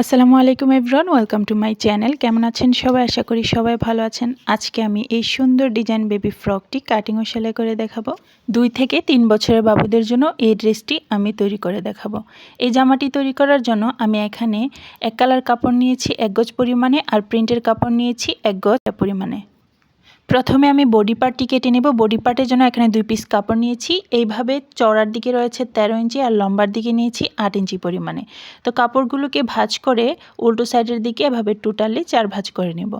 আসসালামু আলাইকুম everyone, welcome to my channel. কেমন আছেন সবাই? আশা করি সবাই ভালো আছেন। আজকে আমি এই সুন্দর ডিজাইন বেবি ফ্রকটি কাটিং ও সেলাই করে দেখাবো। দুই থেকে তিন বছরের বাবুদের জন্য এই ড্রেসটি আমি তৈরি করে দেখাবো। এই জামাটি তৈরি করার জন্য আমি এখানে এক কালার কাপড় নিয়েছি, এক গজ পরিমাণে, আর প্রিন্টের কাপড় নিয়েছি, এক গজ পরিমাণে। প্রথমে আমি বডি পার্টটি কেটে নেব। বডি পার্টের জন্য এখানে দুই পিস কাপড় নিয়েছি। এইভাবে চড়ার দিকে রয়েছে তেরো ইঞ্চি আর লম্বার দিকে নিয়েছি আট ইঞ্চি পরিমাণে। তো কাপড়গুলোকে ভাজ করে উল্টো সাইডের দিকে এভাবে টোটালি চার ভাজ করে নেব।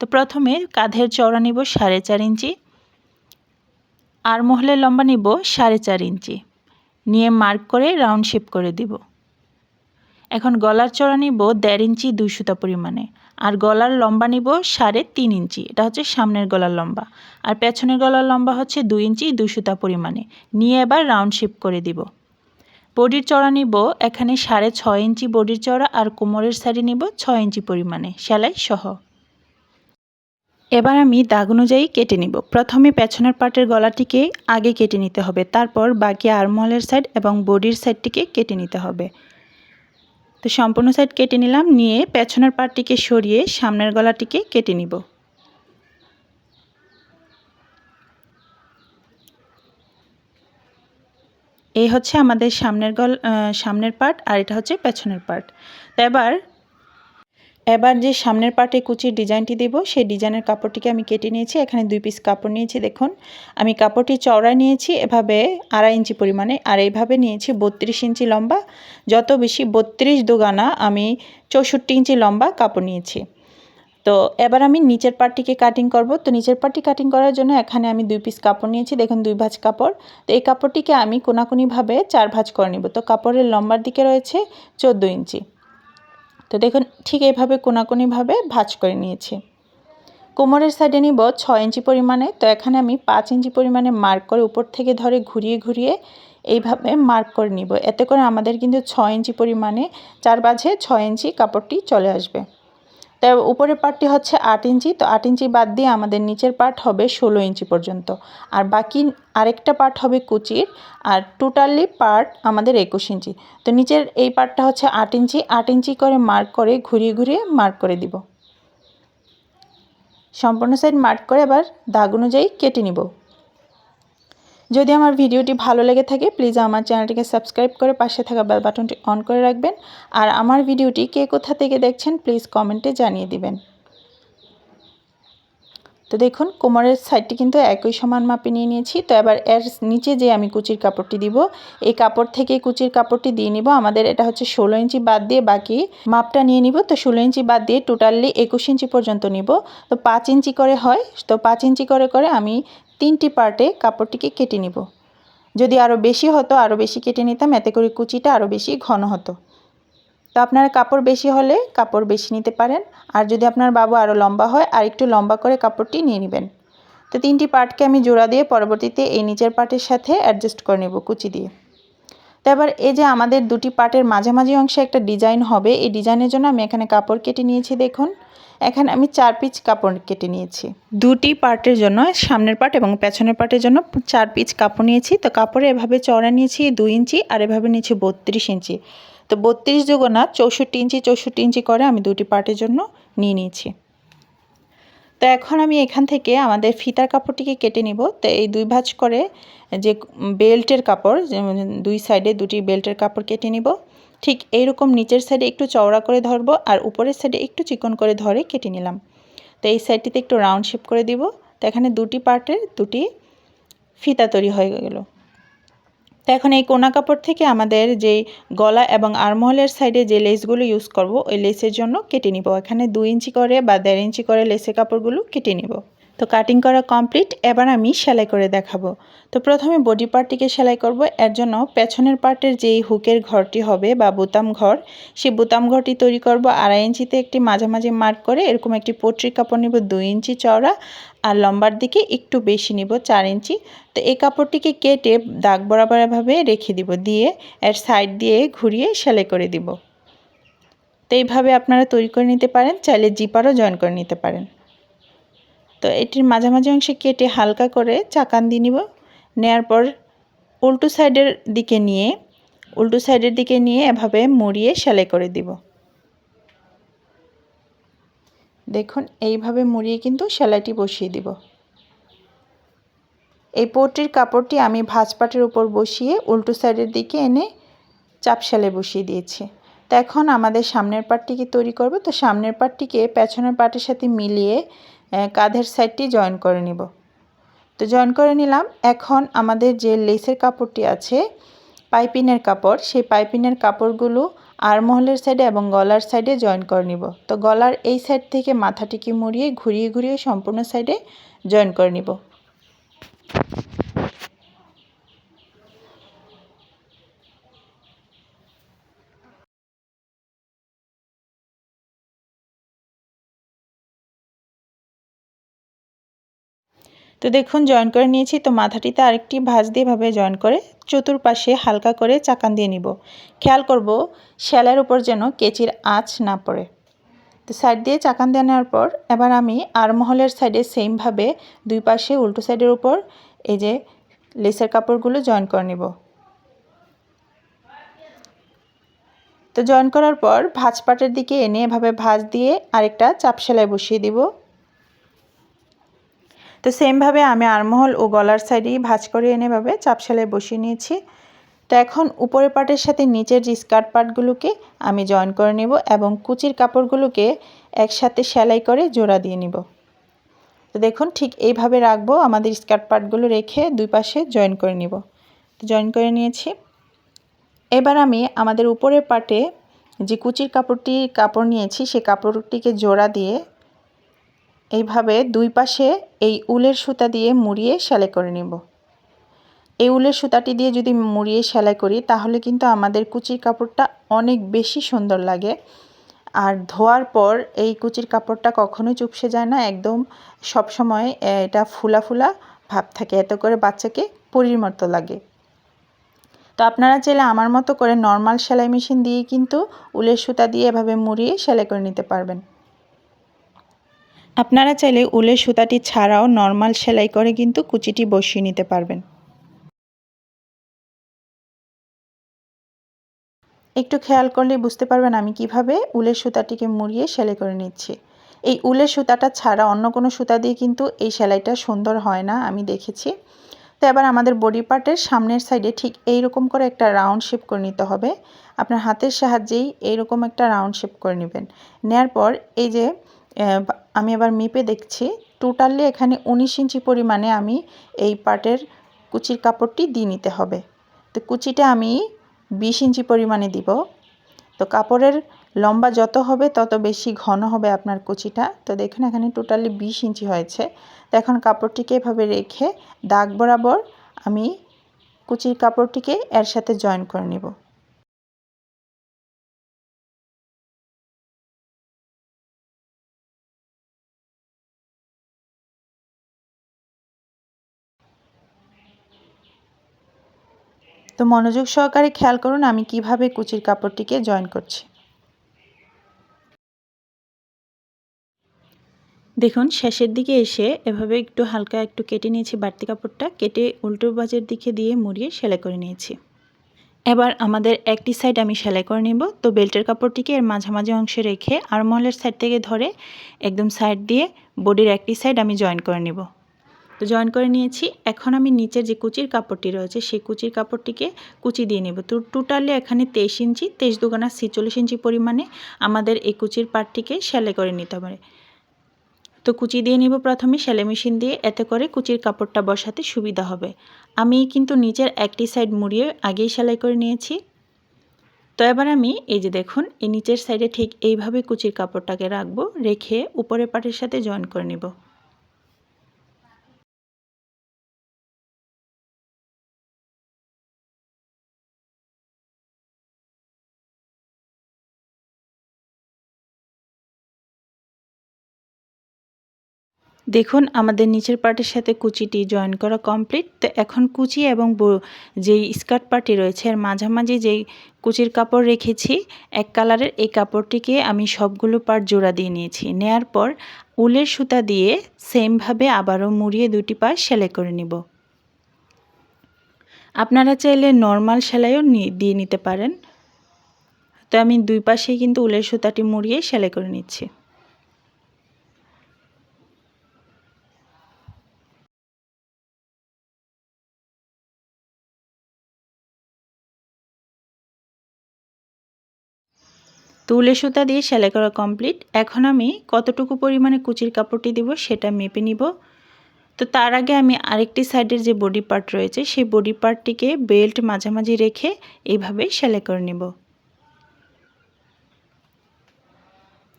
তো প্রথমে কাঁধের চড়া নিব সাড়ে চার ইঞ্চি। আর মহলের লম্বা নিব সাড়ে চার ইঞ্চি। নিয়ে মার্ক করে রাউন্ড শেপ করে দিব। এখন গলার চড়া নিব দেড় ইঞ্চি দুই সুতা পরিমাণে। আর গলার লম্বা নিব সাড়ে তিন ইঞ্চি। এটা হচ্ছে সামনের গলার লম্বা। আর পেছনের গলার লম্বা হচ্ছে দুই ইঞ্চি, দুই সুতা পরিমাণে। নিয়ে এবার রাউন্ড শেপ করে দিব। বডির চড়া নিব এখানে সাড়ে ছয় ইঞ্চি বডির চড়া আর কোমরের সাইডে নিব ছয় ইঞ্চি পরিমাণে, সেলাই সহ। এবার আমি দাগ অনুযায়ী কেটে নিব। প্রথমে পেছনের পার্টের গলাটিকে আগে কেটে নিতে হবে, তারপর বাকি আরমহলের সাইড এবং বডির সাইডটিকে কেটে নিতে হবে। তো সম্পূর্ণ সাইড কেটে নিলাম, নিয়ে পেছনের পার্টটিকে সরিয়ে সামনের গলাটিকে কেটে নিব। এই হচ্ছে আমাদের সামনের গল সামনের পার্ট আর এটা হচ্ছে পেছনের পার্ট তো এবার এবার যে সামনের পার্টে কুচির ডিজাইনটি দেব, সেই ডিজাইনের কাপড়টিকে আমি কেটে নিয়েছি। এখানে দুই পিস কাপড় নিয়েছি, দেখুন। আমি কাপড়টি চওড়ায় নিয়েছি, এভাবে আড়াই ইঞ্চি পরিমাণে, আর এইভাবে নিয়েছি বত্রিশ ইঞ্চি লম্বা। যত বেশি বত্রিশ দুগানা, আমি চৌষট্টি ইঞ্চি লম্বা কাপড় নিয়েছি। তো এবার আমি নিচের পার্টটিকে কাটিং করব। তো নিচের পার্টটি কাটিং করার জন্য এখানে আমি দুই পিস কাপড় নিয়েছি, দেখুন, দুই ভাঁজ কাপড়। তো এই কাপড়টিকে আমি কোনাকুনিভাবে চার ভাঁজ করে নিব। তো কাপড়ের লম্বার দিকে রয়েছে চোদ্দ ইঞ্চি। তো দেখুন, ঠিক এইভাবে কোনাকুনিভাবে ভাজ করে নিয়েছি। কোমরের সাইডে নিব ছয় ইঞ্চি পরিমাণে, তো এখানে আমি পাঁচ ইঞ্চি পরিমাণে মার্ক করে উপর থেকে ধরে ঘুরিয়ে ঘুরিয়ে এইভাবে মার্ক করে নিব। এতে করে আমাদের কিন্তু ছয় ইঞ্চি পরিমাণে চার বাজে ছয় ইঞ্চি কাপড়টি চলে আসবে। তাই উপরের পার্টটি হচ্ছে আট ইঞ্চি, তো আট ইঞ্চি বাদ দিয়ে আমাদের নিচের পার্ট হবে ষোলো ইঞ্চি পর্যন্ত। আর বাকি আরেকটা পার্ট হবে কুচির, আর টোটালি পার্ট আমাদের একুশ ইঞ্চি। তো নিচের এই পার্টটা হচ্ছে আট ইঞ্চি আট ইঞ্চি করে মার্ক করে ঘুরিয়ে ঘুরিয়ে মার্ক করে দিব। সম্পূর্ণ সাইড মার্ক করে আবার দাগ অনুযায়ী কেটে নিব। যদি আমার ভিডিওটি ভালো লেগে থাকে প্লিজ আমার চ্যানেলটিকে সাবস্ক্রাইব করে পাশে থাকা বেল বাটনটি অন করে রাখবেন। আর আমার ভিডিওটি কে কোথা থেকে দেখছেন প্লিজ কমেন্টে জানিয়ে দিবেন। তো দেখুন, কোমরের সাইডটি কিন্তু একই সমান মাপে নিয়ে নিয়েছি। তো এবার এর নিচে যে আমি কুচির কাপড়টি দিব, এই কাপড় থেকে কুচির কাপড়টি দিয়ে নিব। আমাদের এটা হচ্ছে ষোলো ইঞ্চি বাদ দিয়ে বাকি মাপটা নিয়ে নিব। তো ষোলো ইঞ্চি বাদ দিয়ে টোটালি একুশ ইঞ্চি পর্যন্ত নিব। তো পাঁচ ইঞ্চি করে হয়। তো পাঁচ ইঞ্চি করে করে আমি তিনটি পার্টে কাপড়টিকে কেটে নিব। যদি আরও বেশি হতো আরও বেশি কেটে নিতাম, এতে করে কুচিটা আরও বেশি ঘন হতো। তো আপনার কাপড় বেশি হলে কাপড় বেশি নিতে পারেন। আর যদি আপনার বাবু আরও লম্বা হয় আর একটু লম্বা করে কাপড়টি নিয়ে নেবেন। তো তিনটি পার্টকে আমি জোড়া দিয়ে পরবর্তীতে এই নিচের পার্টের সাথে অ্যাডজাস্ট করে নেব কুচি দিয়ে। তো এবার এই যে আমাদের দুটি পার্টের মাঝামাঝি অংশে একটা ডিজাইন হবে, এই ডিজাইনের জন্য আমি এখানে কাপড় কেটে নিয়েছি, দেখুন। এখানে আমি চার পিচ কাপড় কেটে নিয়েছি। দুটি পার্টের জন্য, সামনের পার্ট এবং পেছনের পার্টের জন্য চার পিচ কাপড় নিয়েছি। তো কাপড়ে এভাবে চড়া নিয়েছি দুই ইঞ্চি আর এভাবে নিয়েছি বত্রিশ ইঞ্চি। তো বত্রিশ দুগুণা চৌষট্টি ইঞ্চি চৌষট্টি ইঞ্চি করে আমি দুটি পার্টের জন্য নিয়ে নিয়েছি। তো এখন আমি এখান থেকে আমাদের ফিতার কাপড়টিকে কেটে নিব। তো এই দুই ভাঁজ করে যে বেল্টের কাপড় দুই সাইডে দুটি বেল্টের কাপড় কেটে নিব। ঠিক এইরকম নিচের সাইডে একটু চওড়া করে ধরবো আর উপরের সাইডে একটু চিকন করে ধরে কেটে নিলাম। তো এই সাইডটিতে একটু রাউন্ড শেপ করে দিব। তো এখানে দুটি পার্টের দুটি ফিতা তৈরি হয়ে গেল। তো এখন এই কোনা কাপড় থেকে আমাদের যে গলা এবং আরমহলের সাইডে যে লেসগুলো ইউজ করব, ওই লেসের জন্য কেটে নিব। এখানে দুই ইঞ্চি করে বা দেড় ইঞ্চি করে লেসের কাপড়গুলো কেটে নিব। তো কাটিং করা কমপ্লিট এবার আমি সেলাই করে দেখাবো। তো প্রথমে বডি পার্টটিকে সেলাই করব, এর জন্য পেছনের পার্টের যেই হুকের ঘরটি হবে বা বোতাম ঘর, সেই বোতাম ঘরটি তৈরি করব আড়াই ইঞ্চিতে একটি মাঝামাঝি মার্ক করে, এরকম একটি পট্রি কাপড় নিব দুই ইঞ্চি চওড়া আর লম্বার দিকে একটু বেশি নিব চার ইঞ্চি। তো এই কাপড়টিকে কেটে দাগ বরাবরভাবে রেখে দিব, দিয়ে এর সাইড দিয়ে ঘুরিয়ে সেলাই করে দিব। তো এইভাবে আপনারা তৈরি করে নিতে পারেন, চাইলে জিপারও জয়েন করে নিতে পারেন। তো এটির মাঝামাঝি অংশে কেটে হালকা করে চাকান দিয়ে নিব। নেয়ার পর উল্টো সাইডের দিকে নিয়ে, উল্টো সাইডের দিকে নিয়ে এভাবে মুড়িয়ে সেলাই করে দিব। দেখুন, এইভাবে মুড়িয়ে কিন্তু সেলাইটি বসিয়ে দিব। এই পোট্রির কাপড়টি আমি ভাজপাটের উপর বসিয়ে উল্টো সাইডের দিকে এনে চাপ সেলাই বসিয়ে দিয়েছি। তো এখন আমাদের সামনের পাটটিকে তৈরি করব। তো সামনের পাটটিকে পেছনের পাটের সাথে মিলিয়ে কাঁধের সাইডটি জয়েন করে নিব। তো জয়েন করে নিলাম। এখন আমাদের যে লেসের কাপড়টি আছে পাইপিনের কাপড়, সেই পাইপিনের কাপড়গুলো আরমহলের সাইডে এবং গলার সাইডে জয়েন করে নিব। তো গলার এই সাইড থেকে মাথাটিকে মুড়িয়ে, ঘুরিয়ে ঘুরিয়ে সম্পূর্ণ সাইডে জয়েন করে নিব। তো দেখুন জয়েন করে নিয়েছি। তো মাথাটিতে আরেকটি ভাঁজ দিয়ে ভাবে জয়েন করে চতুর্পাশে হালকা করে চাকান দিয়ে নিব। খেয়াল করব, শ্যালের উপর যেন কেচির আঁচ না পড়ে। তো সাইড দিয়ে চাকান দিয়ে নেওয়ার পর এবার আমি আরমহলের সাইডে সেমভাবে দুই পাশে উল্টো সাইডের উপর এই যে লেসের কাপড়গুলো জয়েন করে নিব। তো জয়েন করার পর ভাঁজ পাটের দিকে এনে এভাবে ভাঁজ দিয়ে আরেকটা চাপ সেলাই বসিয়ে দিব। তো সেমভাবে আমি আরমহল ও গলার সাইডেই ভাজ করে এনে ভাবে চাপ সেলাই বসিয়ে নিয়েছি। তো এখন উপরের পাটের সাথে নিচের যে স্কার্ট পার্টগুলোকে আমি জয়েন করে নেব এবং কুচির কাপড়গুলোকে একসাথে সেলাই করে জোড়া দিয়ে নিব। তো দেখুন, ঠিক এইভাবে রাখব, আমাদের স্কার্ট পার্টগুলো রেখে দুই পাশে জয়েন করে নিব। তো জয়েন করে নিয়েছি। এবার আমি আমাদের উপরের পাটে যে কুচির কাপড়টি কাপড় নিয়েছি সেই কাপড়টিকে জোড়া দিয়ে এইভাবে দুই পাশে এই উলের সুতা দিয়ে মুড়িয়ে সেলাই করে নেব। এই উলের সুতাটি দিয়ে যদি মুড়িয়ে সেলাই করি, তাহলে কিন্তু আমাদের কুচির কাপড়টা অনেক বেশি সুন্দর লাগে। আর ধোয়ার পর এই কুচির কাপড়টা কখনোই চুপসে যায় না, একদম সব সময় এটা ফুলা ফুলা ভাব থাকে। এত করে বাচ্চাকে পরির মতো লাগে। তো আপনারা চাইলে আমার মতো করে নর্মাল সেলাই মেশিন দিয়ে কিন্তু উলের সুতা দিয়ে এভাবে মুড়িয়ে সেলাই করে নিতে পারবেন। আপনারা চাইলে উলের সুতাটি ছাড়াও নর্মাল সেলাই করে কিন্তু কুচিটি বসিয়ে নিতে পারবেন। একটু খেয়াল করলে বুঝতে পারবেন আমি কীভাবে উলের সুতাটিকে মুড়িয়ে সেলাই করে নিচ্ছি। এই উলের সুতাটা ছাড়া অন্য কোনো সুতা দিয়ে কিন্তু এই সেলাইটা সুন্দর হয় না, আমি দেখেছি। তো এবার আমাদের বডি পার্টের সামনের সাইডে ঠিক এই রকম করে একটা রাউন্ড শেপ করে নিতে হবে। আপনার হাতের সাহায্যেই এইরকম একটা রাউন্ড শেপ করে নেবেন। নেয়ার পর এই যে আমি এবার মেপে দেখছি। টোটালি এখানে উনিশ ইঞ্চি পরিমাণে আমি এই পাটের কুচির কাপড়টি দিয়ে নিতে হবে। তো কুচিটা আমি বিশ ইঞ্চি পরিমাণে দিব। তো কাপড়ের লম্বা যত হবে, তত বেশি ঘন হবে আপনার কুচিটা। তো দেখুন, এখানে টোটালি বিশ ইঞ্চি হয়েছে। তো এখন কাপড়টিকে এভাবে রেখে দাগ বরাবর আমি কুচির কাপড়টিকে এর সাথে জয়েন করে নেব। তো মনোযোগ সহকারে খেয়াল করুন আমি কীভাবে কুচির কাপড়টিকে জয়েন করছি। দেখুন, শেষের দিকে এসে এভাবে একটু হালকা একটু কেটে নিয়েছি বাড়তি কাপড়টা, কেটে উল্টো বাজের দিকে দিয়ে মুড়িয়ে সেলাই করে নিয়েছি। এবার আমাদের একটি সাইড আমি সেলাই করে নেব। তো বেল্টের কাপড়টিকে এর মাঝামাঝি অংশে রেখে আরমহলের সাইড থেকে ধরে একদম সাইড দিয়ে বডির একটি সাইড আমি জয়েন করে নেব। জয়েন করে নিয়েছি। এখন আমি নিচের যে কুচির কাপড়টি রয়েছে, সেই কুচির কাপড়টিকে কুচি দিয়ে নেব। তো টোটালি এখানে তেইশ ইঞ্চি, তেইশ দুগানা ছিচল্লিশ ইঞ্চি পরিমাণে আমাদের এই কুচির পাটটিকে সেলাই করে নিতে পারে তো কুচি দিয়ে নিব প্রথমে সেলাই মেশিন দিয়ে, এতে করে কুচির কাপড়টা বসাতে সুবিধা হবে। আমি কিন্তু নিচের একটি সাইড মুড়িয়ে আগেই সেলাই করে নিয়েছি। তো এবার আমি এই যে দেখুন, এই নিচের সাইডে ঠিক এইভাবে কুচির কাপড়টাকে রাখব, রেখে উপরের পাটের সাথে জয়েন করে নিব। দেখুন, আমাদের নিচের পার্টের সাথে কুচিটি জয়েন করা কমপ্লিট তো এখন কুচি এবং যেই স্কার্ট পার্টি রয়েছে, এর মাঝামাঝি যেই কুচির কাপড় রেখেছি, এক কালারের এই কাপড়টিকে আমি সবগুলো পার্ট জোড়া দিয়ে নিয়েছি। নেয়ার পর উলের সুতা দিয়ে সেমভাবে আবারও মুড়িয়ে দুটি পাশ সেলাই করে নিব। আপনারা চাইলে নর্মাল সেলাইও দিয়ে নিতে পারেন। তো আমি দুই পাশেই কিন্তু উলের সুতাটি মুড়িয়ে সেলাই করে নিচ্ছি। তুলে সুতা দিয়ে সেলাই করা কমপ্লিট এখন আমি কতটুকু পরিমাণে কুচির কাপড়টি দেব সেটা মেপে নিব। তো তার আগে আমি আরেকটি সাইডের যে বডি পার্ট রয়েছে, সেই বডি পার্টটিকে বেল্ট মাঝামাঝি রেখে এইভাবে সেলাই করে নেব।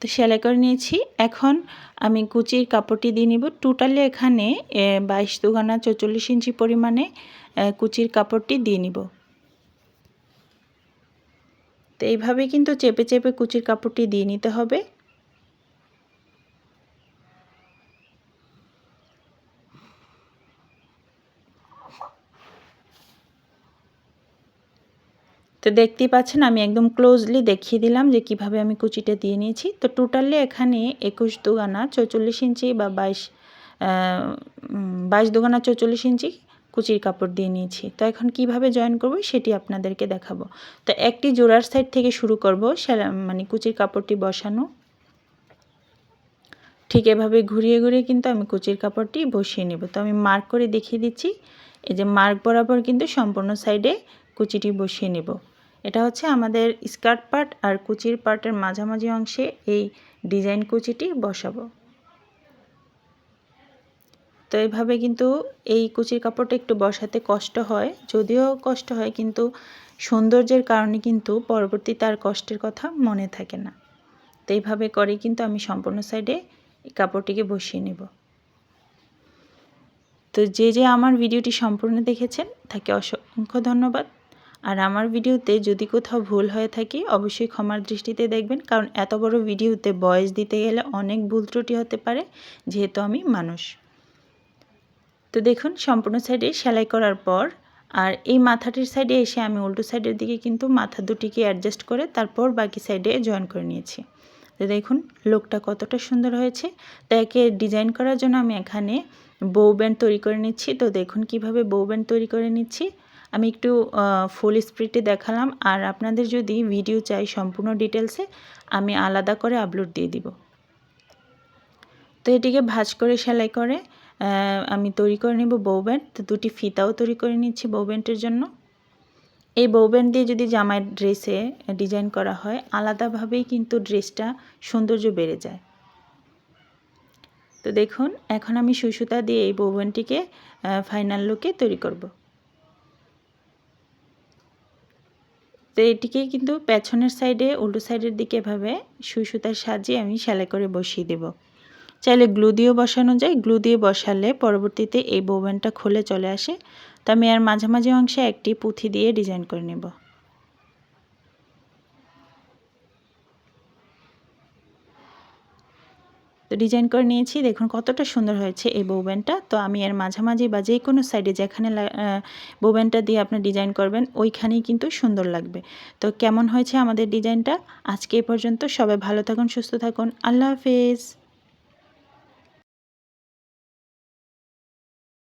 তো সেলাই করে নিয়েছি। এখন আমি কুচির কাপড়টি দিয়ে নিব। টোটালি এখানে বাইশ দুগানা চৌচল্লিশ ইঞ্চি পরিমাণে কুচির কাপড়টি দিয়ে নিব। তো এইভাবে কিন্তু চেপে চেপে কুচির কাপড়টি দিয়ে নিতে হবে। তো দেখতেই পাচ্ছেন আমি একদম ক্লোজলি দেখিয়ে দিলাম যে কীভাবে আমি কুচিটা দিয়ে নিয়েছি। তো টোটালি এখানে একুশ দুগানা চৌচল্লিশ ইঞ্চি বা বাইশ বাইশ দুগানা চৌচল্লিশ ইঞ্চি কুচির কাপড় দিয়ে নিয়েছি। তো এখন কীভাবে জয়েন করব সেটি আপনাদেরকে দেখাবো। তো একটি জোড়ার সাইড থেকে শুরু করব মানে কুচির কাপড়টি বসানো। ঠিক এভাবে ঘুরিয়ে ঘুরিয়ে কিন্তু আমি কুচির কাপড়টি বসিয়ে নেব। তো আমি মার্ক করে দেখিয়ে দিচ্ছি। এই যে মার্ক বরাবর কিন্তু সম্পূর্ণ সাইডে কুচিটি বসিয়ে নেব। এটা হচ্ছে আমাদের স্কার্ট পার্ট আর কুচির পার্টের মাঝামাঝি অংশে এই ডিজাইন কুচিটি বসাবো। তো এইভাবে কিন্তু এই কুচির কাপড়টা একটু বসাতে কষ্ট হয়। যদিও কষ্ট হয় কিন্তু সৌন্দর্যের কারণে কিন্তু পরবর্তী তার কষ্টের কথা মনে থাকে না। তো এইভাবে করে কিন্তু আমি সম্পূর্ণ সাইডে এই কাপড়টিকে বসিয়ে নেব। তো যে যে আমার ভিডিওটি সম্পূর্ণ দেখেছেন তাকে অসংখ্য ধন্যবাদ। আর আমার ভিডিওতে যদি কোথাও ভুল হয়ে থাকে অবশ্যই ক্ষমার দৃষ্টিতে দেখবেন, কারণ এত বড় ভিডিওতে বয়স দিতে গেলে অনেক ভুল ত্রুটি হতে পারে, যেহেতু আমি মানুষ। তো দেখুন, সম্পূর্ণ সাইডে সেলাই করার পর আর এই মাথাটির সাইডে এসে আমি উল্টো সাইডের দিকে কিন্তু মাথা দুটিকে অ্যাডজাস্ট করে তারপর বাকি সাইডে জয়েন করে নিয়েছি। তো দেখুন লোকটা কতটা সুন্দর হয়েছে। তো একে ডিজাইন করার জন্য আমি এখানে বউ ব্যান্ড তৈরি করে নিচ্ছি। তো দেখুন, কীভাবে বউ ব্যান্ড তৈরি করে নিচ্ছি। আমি একটু ফুল স্প্রিটে দেখালাম। আর আপনাদের যদি ভিডিও চাই সম্পূর্ণ ডিটেলসে আমি আলাদা করে আপলোড দিয়ে দিব। তো এটিকে ভাজ করে সেলাই করে আমি তৈরি করে নেব বউ ব্যান্ড তো দুটি ফিতাও তৈরি করে নিচ্ছি বউ ব্যান্ডের জন্য। এই বউ ব্যান্ড দিয়ে যদি জামার ড্রেসে ডিজাইন করা হয়, আলাদাভাবেই কিন্তু ড্রেসটা সৌন্দর্য বেড়ে যায়। তো দেখুন, এখন আমি সুসুতা দিয়ে এই বউ ব্যান্ডটিকে ফাইনাল লুকে তৈরি করব। তো এটিকে কিন্তু পেছনের সাইডে উল্টো সাইডের দিকে এভাবে সুই সুতার সাজিয়ে আমি সেলাই করে বসিয়ে দেব। চাইলে গ্লু দিয়েও বসানো যায়। গ্লু দিয়ে বসালে পরবর্তীতে এই বোবেনটা খুলে চলে আসে। তো আমি আর মাঝামাঝি অংশে একটি পুঁথি দিয়ে ডিজাইন করে নেব। তো ডিজাইন করে নিয়েছি। দেখুন কতটা সুন্দর হয়েছে এই বোবেনটা। তো আমি এর মাঝামাঝি বা যে কোনো সাইডে যেখানে বোবেনটা দিয়ে আপনি ডিজাইন করবেন, ওইখানেই কিন্তু সুন্দর লাগবে। তো কেমন হয়েছে আমাদের ডিজাইনটা? আজকে এ পর্যন্ত সবাই ভালো থাকুন, সুস্থ থাকুন। আল্লাহ হাফেজ।